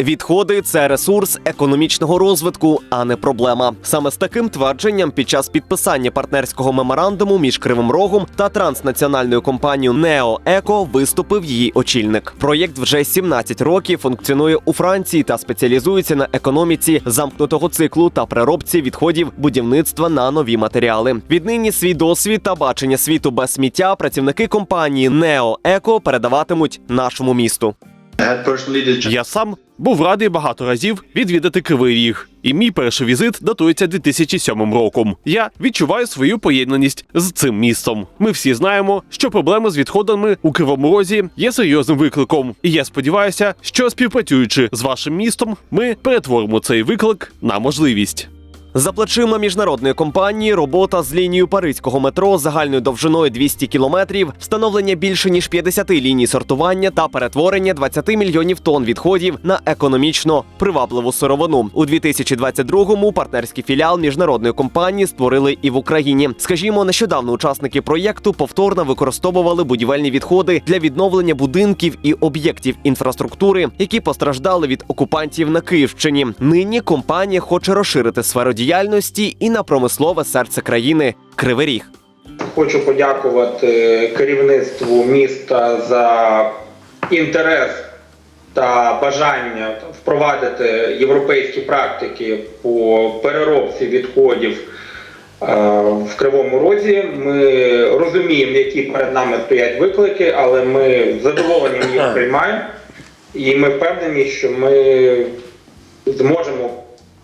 Відходи це ресурс економічного розвитку, а не проблема. Саме з таким твердженням під час підписання партнерського меморандуму між Кривим Рогом та транснаціональною компанією Нео Еко виступив її очільник. Проєкт вже 17 років функціонує у Франції та спеціалізується на економіці замкнутого циклу та переробці відходів будівництва на нові матеріали. Віднині свій досвід та бачення світу без сміття працівники компанії Нео Еко передаватимуть нашому місту. Я сам був радий багато разів відвідати Кривий Ріг, і мій перший візит датується 2007 роком. Я відчуваю свою поєднаність з цим містом. Ми всі знаємо, що проблеми з відходами у Кривому Розі є серйозним викликом. І я сподіваюся, що співпрацюючи з вашим містом, ми перетворимо цей виклик на можливість. За плечима міжнародної компанії робота з лінією паризького метро загальною довжиною 200 кілометрів, встановлення більше ніж 50 ліній сортування та перетворення 20 мільйонів тонн відходів на економічно привабливу сировину. У 2022-му партнерський філіал міжнародної компанії створили і в Україні. Скажімо, нещодавно учасники проєкту повторно використовували будівельні відходи для відновлення будинків і об'єктів інфраструктури, які постраждали від окупантів на Київщині. Нині компанія хоче розширити сферу діяльності і на промислове серце країни Кривий Ріг. Хочу подякувати керівництву міста за інтерес та бажання впровадити європейські практики по переробці відходів е, в Кривому Розі. Ми розуміємо, які перед нами стоять виклики, але ми з задоволенням їх приймаємо. І ми впевнені, що ми зможемо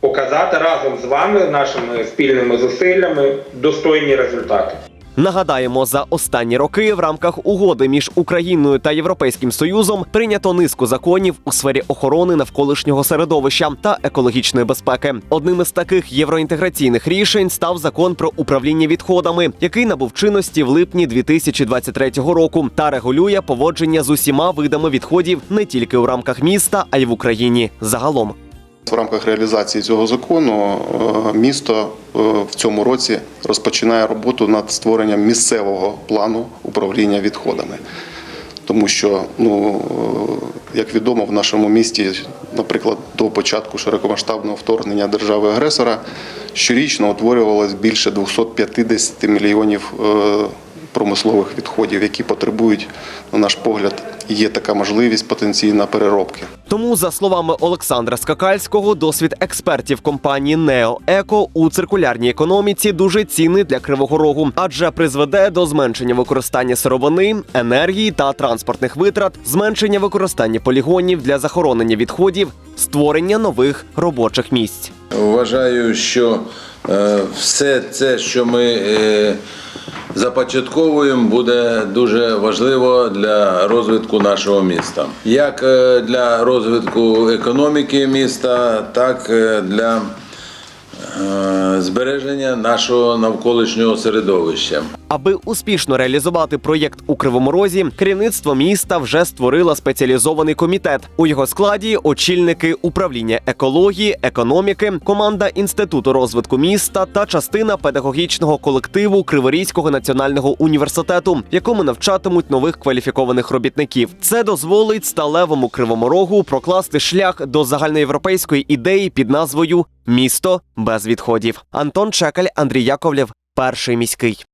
показати разом з вами, нашими спільними зусиллями, достойні результати. Нагадаємо, за останні роки в рамках угоди між Україною та Європейським Союзом прийнято низку законів у сфері охорони навколишнього середовища та екологічної безпеки. Одним із таких євроінтеграційних рішень став закон про управління відходами, який набув чинності в липні 2023 року та регулює поводження з усіма видами відходів не тільки у рамках міста, а й в Україні загалом. В рамках реалізації цього закону е, місто е, в цьому році розпочинає роботу над створенням місцевого плану управління відходами. Тому що, ну, е, як відомо, в нашому місті, наприклад, до початку широкомасштабного вторгнення держави-агресора щорічно утворювалось більше 250 мільйонів промислових відходів, які потребують, на наш погляд, є така можливість потенційна переробки. Тому, за словами Олександра Скакальського, досвід експертів компанії Нео Еко у циркулярній економіці дуже цінний для Кривого Рогу, адже призведе до зменшення використання сировини, енергії та транспортних витрат, зменшення використання полігонів для захоронення відходів, створення нових робочих місць. Вважаю, що е, все це, що ми е, започатковуємо, буде дуже важливо для розвитку нашого міста. Як е, для розвитку економіки міста, так і для е, збереження нашого навколишнього середовища. Аби успішно реалізувати проєкт у Кривому Розі, керівництво міста вже створило спеціалізований комітет. У його складі очільники управління екології, економіки, команда інституту розвитку міста та частина педагогічного колективу Криворізького національного університету, в якому навчатимуть нових кваліфікованих робітників. Це дозволить сталевому кривому рогу прокласти шлях до загальноєвропейської ідеї під назвою Місто без відходів. Антон Чекаль, Андрій Яковлєв, перший міський.